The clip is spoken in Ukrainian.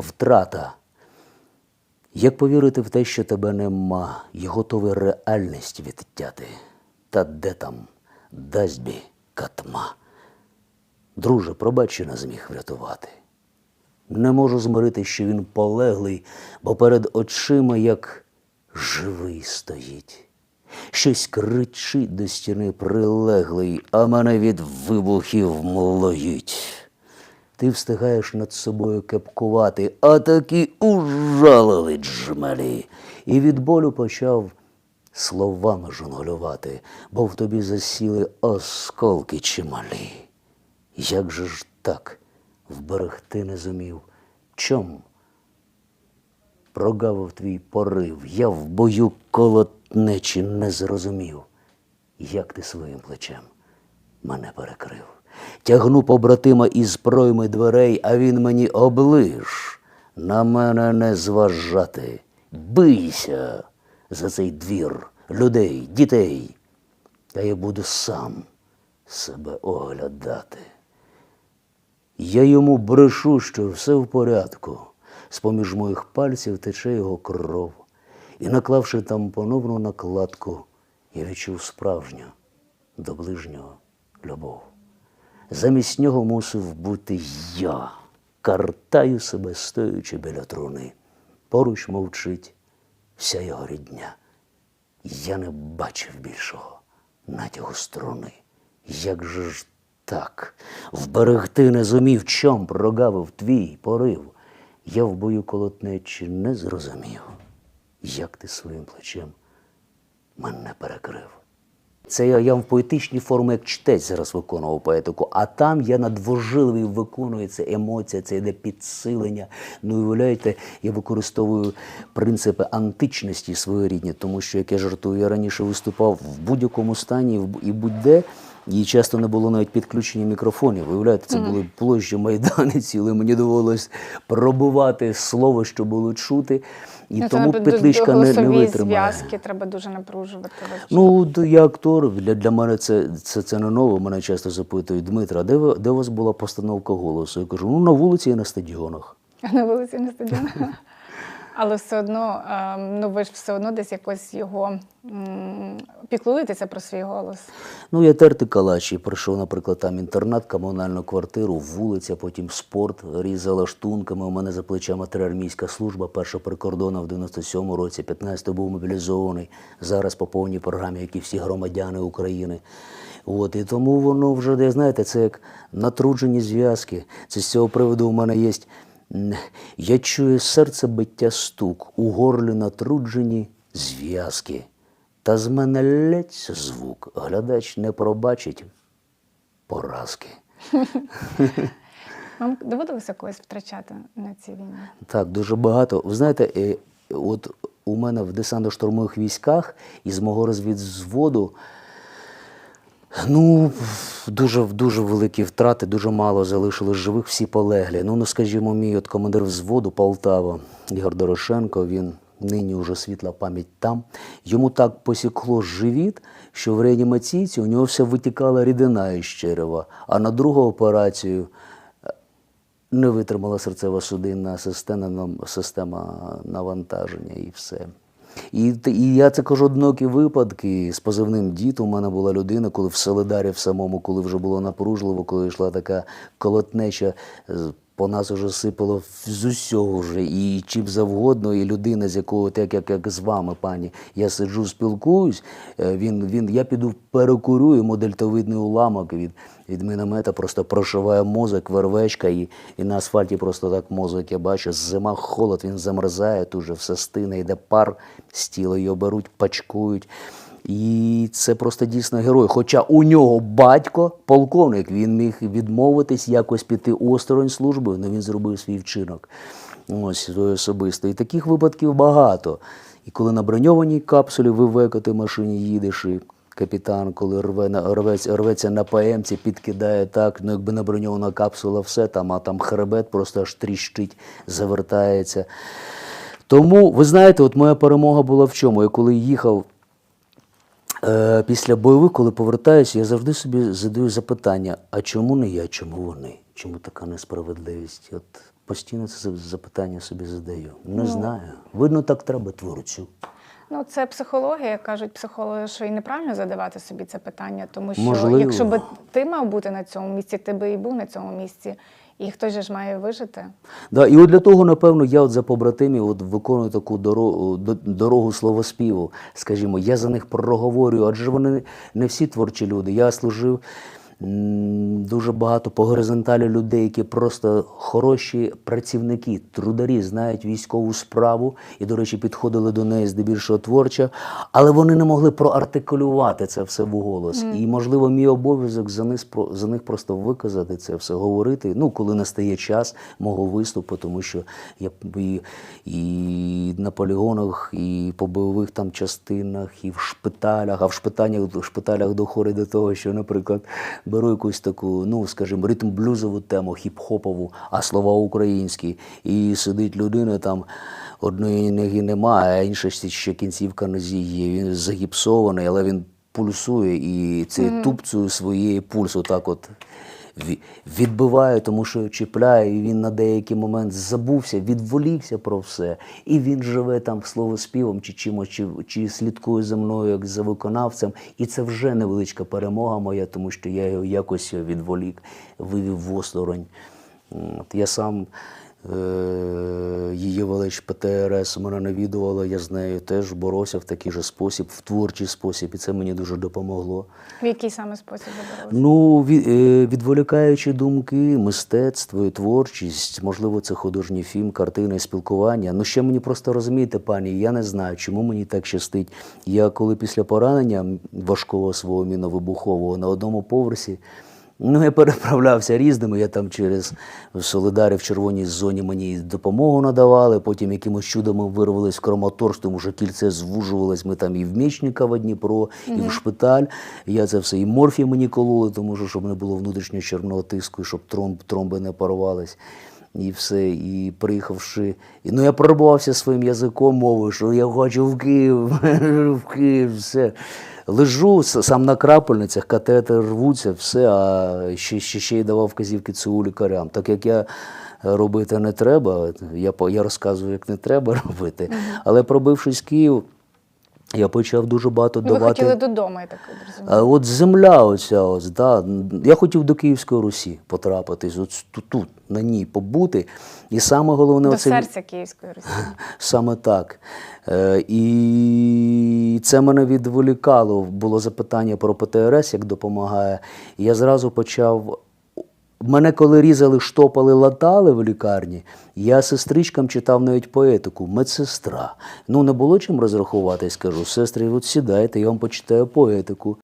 втрата. Як повірити в те, що тебе нема, і готовий реальність відтяти? Та де там дасть бі катма? Друже, пробач, не зміг врятувати. Не можу змирити, що він полеглий, бо перед очима як живий стоїть. Щось кричить до стіни прилеглий, а мене від вибухів млоїть. Ти встигаєш над собою кепкувати, а такі ужалили джмелі. І від болю почав словами жонглювати, бо в тобі засіли осколки чималі. Як же ж так вберегти не зумів? Чом? Прогавив твій порив, я в бою колотнечі не зрозумів, як ти своїм плечем мене перекрив. Тягну побратима із пройми дверей, а він мені оближ. На мене не зважати. Бийся за цей двір людей, дітей. Та я буду сам себе оглядати. Я йому брешу, що все в порядку. З-поміж моїх пальців тече його кров. І, наклавши там поновну накладку, я відчув справжню до ближнього любов. Замість нього мусив бути я. Картаю себе, стоючи біля труни. Поруч мовчить вся його рідня. Я не бачив більшого натягу струни. Як же ж так? Вберегти не зумів, чом прогавив твій порив. Я в бою колотнечі не зрозумів, як ти своїм плечем мене перекрив. Це я, я в поетичній формі як чтець зараз виконував поетику, а там я надвожливий виконується емоція, це йде підсилення. Ну уявляєте, я використовую принципи античності своєрідні, тому що, як я жартую, я раніше виступав в будь-якому стані і будь-де. І часто не було навіть підключення мікрофонів. Виявляєте, це були площі Майдани цілі. Мені довелось пробувати слово, що було чути. І Ну, тому петличка не, не витримає. зв'язки треба дуже напружувати. Ну, я актор, для, для мене це, це, це не ново. Мене часто запитують, Дмитро, а де, ви, де у вас була постановка голосу? Я кажу, ну на вулиці і на стадіонах. на вулиці на стадіон. Але все одно, ем, ну ви ж все одно десь якось його піклуєтеся про свій голос. Ну, я терти калачі, прийшов, наприклад, там інтернат, комунальну квартиру, вулиця, потім спорт, різала лаштунками. У мене за плечами армійська служба, перша прикордонна в 97-му році, 15-го був мобілізований. Зараз по повній програмі, як і всі громадяни України. От, і тому воно вже, де, знаєте, це як натруджені зв'язки. Це з цього приводу у мене є. Я чую серце биття стук, у горлі натруджені зв'язки. Та з мене лється звук, глядач не пробачить поразки. Вам доводилося когось втрачати на цій війні? Так, дуже багато. Ви знаєте, е, от у мене в десантно-штурмових військах із мого розвідзводу ну, дуже, дуже великі втрати, дуже мало залишилось живих, всі полеглі. Ну, ну, скажімо, мій от командир взводу Полтава Ігор Дорошенко, він нині вже світла пам'ять там. Йому так посікло живіт, що в реанімаційці у нього все витікала рідина із черева, а на другу операцію не витримала серцева судинна система, система навантаження і все. І, і я це кажу одинокі випадки з позивним дід. У мене була людина, коли в Солидарі в самому, коли вже було напружливо, коли йшла така колотнеча, з- по нас уже сипало з усього вже, і чим завгодно, і людина, з якого, так як, як з вами, пані, я сиджу, спілкуюсь, е, він, він, я піду перекурю, йому дельтовидний уламок від, від міномета просто прошиває мозок, вервечка, і, і на асфальті просто так мозок я бачу. Зима, холод, він замерзає, тут же все стине, йде пар з тіла, його беруть, пачкують. І це просто дійсно герой. Хоча у нього батько, полковник, він міг відмовитись, якось піти осторонь служби, але він зробив свій вчинок. Ось особисто. І таких випадків багато. І коли на броньованій капсулі вивекати машині їдеш, і капітан, коли рве на рветься, рветься на ПМці, підкидає так, ну якби не броньована капсула, все там, а там хребет просто аж тріщить, завертається. Тому, ви знаєте, от моя перемога була в чому? Я коли їхав е, після бойових, коли повертаюся, я завжди собі задаю запитання: а чому не я, чому вони? Чому така несправедливість? От постійно це запитання собі задаю. Не знаю. Видно, так треба творцю. Ну, це психологія. Кажуть психологи, що і неправильно задавати собі це питання, тому що Можливо. якщо би ти мав бути на цьому місці, ти би і був на цьому місці, і хтось же ж має вижити. Да, і от для того, напевно, я от за побратимів от виконую таку дорогу, дорогу словоспіву. Скажімо, я за них проговорюю, адже вони не всі творчі люди. Я служив дуже багато по горизонталі людей, які просто хороші працівники, трударі, знають військову справу і, до речі, підходили до неї здебільшого творча, але вони не могли проартикулювати це все в голос. І, можливо, мій обов'язок за них, за них просто виказати це все, говорити. Ну, коли настає час мого виступу, тому що я і, і на полігонах, і по бойових там частинах, і в шпиталях, а в шпиталях, в шпиталях доходить до того, що, наприклад, беру якусь таку, ну, скажімо, ритм-блюзову тему, хіп-хопову, а слова українські, і сидить людина там. Одної ноги немає, а інша ще кінцівка нозі є. Він загіпсований, але він пульсує і цей тупцею своєї пульсу так от відбиває, тому що чіпляє, і він на деякий момент забувся, відволікся про все. І він живе там словоспівом чи чимось, чи, чи слідкує за мною як за виконавцем. І це вже невеличка перемога моя, тому що я його якось відволік, вивів в осторонь. От, я сам. Е, Її велич ПТРС мене навідувала, я з нею теж боровся в такий же спосіб, в творчий спосіб, і це мені дуже допомогло. В який саме спосіб виборолися? Ну, е, відволікаючи думки, мистецтво і творчість, можливо, це художній фільм, картина і спілкування. Ну, ще мені просто розумієте, пані, я не знаю, чому мені так щастить. Я коли після поранення важкого свого міновибухового на одному поверсі. Ну, я переправлявся різними. Я там через Солидарі в червоній зоні мені допомогу надавали. Потім якимось чудом ми вирвались в Краматорськ, тому що кільце звужувалось. Ми там і в Мічника в Дніпро, і в шпиталь. Я це все і морфій мені кололи, тому що щоб не було внутрішнього чорного тиску, і щоб тромб, тромби не порвались. І все, і приїхавши, і, ну я пробувався своїм язиком мовою, що я хочу в Київ, в Київ, все. Лежу сам на крапельницях, катетери рвуться, все, а ще, ще, ще й давав вказівки ЦУ лікарям. Так як я робити не треба, я, по- я розказую, як не треба робити. Але пробившись Київ, я почав дуже багато Ну, ви хотіли додому, я так розумію. От земля оця ось, да. Я хотів до Київської Русі потрапитись, от тут, тут на ній побути. І саме головне, До оце, серця Київської Росії. саме так. Е, і це мене відволікало. Було запитання про ПТРС, як допомагає. І я зразу почав. Мене коли різали, штопали, латали в лікарні, я сестричкам читав навіть поетику, медсестра. Ну не було чим розрахуватись, кажу, сестри, от сідайте, я вам почитаю поетику.